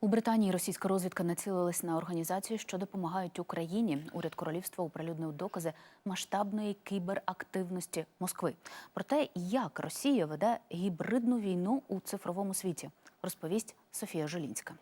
У Британії російська розвідка націлилась на організацію, що допомагають Україні. Уряд королівства оприлюднив докази масштабної кіберактивності Москви. Про те, як Росія веде гібридну війну у цифровому світі, розповість Софія Жолінська.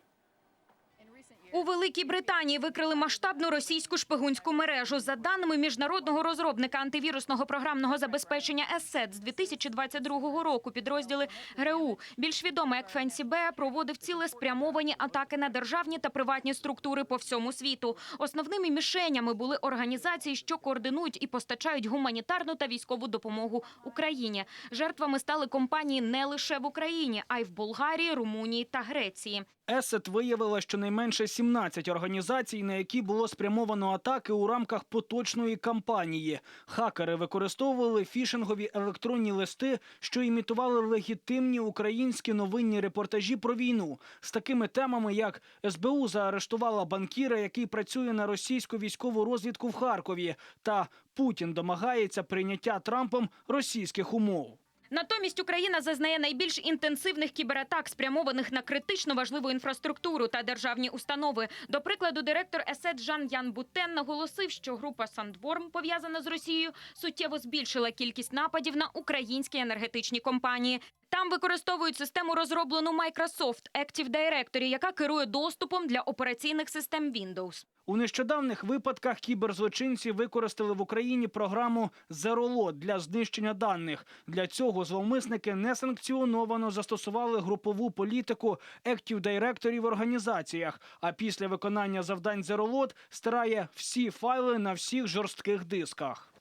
У Великій Британії викрили масштабну російську шпигунську мережу. За даними міжнародного розробника антивірусного програмного забезпечення ESET, з 2022 року підрозділи ГРУ, більш відомо як FancyB, проводив цілеспрямовані атаки на державні та приватні структури по всьому світу. Основними мішенями були організації, що координують і постачають гуманітарну та військову допомогу Україні. Жертвами стали компанії не лише в Україні, а й в Болгарії, Румунії та Греції. Есет виявила щонайменше 17 організацій, на які було спрямовано атаки у рамках поточної кампанії. Хакери використовували фішингові електронні листи, що імітували легітимні українські новинні репортажі про війну з такими темами, як СБУ заарештувала банкіра, який працює на російську військову розвідку в Харкові, та Путін домагається прийняття Трампом російських умов. Натомість Україна зазнає найбільш інтенсивних кібератак, спрямованих на критично важливу інфраструктуру та державні установи. До прикладу, директор ЕСЕТ Жан Ян Бутен наголосив, що група Сандворм, пов'язана з Росією, суттєво збільшила кількість нападів на українські енергетичні компанії. Там використовують систему, розроблену Microsoft Active Directory, яка керує доступом для операційних систем Windows. У нещодавних випадках кіберзлочинці використали в Україні програму «Зероло» для знищення даних. Для цього зловмисники несанкціоновано застосували групову політику ектів директорів в організаціях. А після виконання завдань «Зеролот» стирає всі файли на всіх жорстких дисках.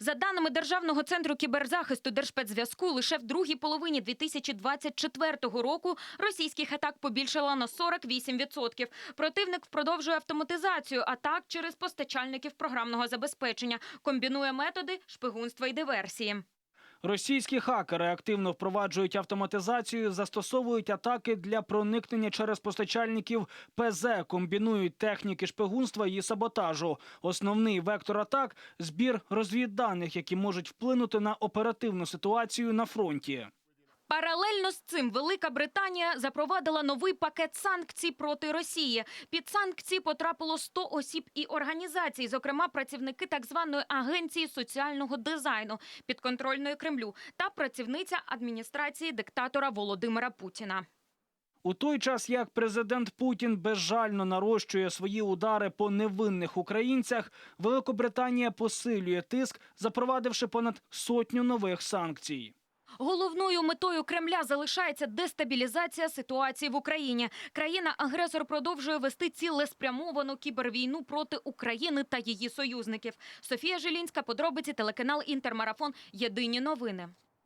За даними Державного центру кіберзахисту Держспецзв'язку, лише в другій половині 2024 року російських атак побільшало на 48%. Противник впродовжує автоматизацію атак через постачальників програмного забезпечення, комбінує методи шпигунства і диверсії. Російські хакери активно впроваджують автоматизацію, застосовують атаки для проникнення через постачальників ПЗ, комбінують техніки шпигунства і саботажу. Основний вектор атак збір розвідданих, які можуть вплинути на оперативну ситуацію на фронті. Паралельно з цим Велика Британія запровадила новий пакет санкцій проти Росії. Під санкції потрапило 100 осіб і організацій, зокрема працівники так званої агенції соціального дизайну підконтрольної Кремлю та працівниця адміністрації диктатора Володимира Путіна. У той час, як президент Путін безжально нарощує свої удари по невинних українцях, Великобританія посилює тиск, запровадивши понад сотню нових санкцій. Головною метою Кремля залишається дестабілізація ситуації в Україні. Країна-агресор продовжує вести цілеспрямовану кібервійну проти України та її союзників. Софія Жилінська, подробиці, телеканал Інтермарафон. Єдині новини.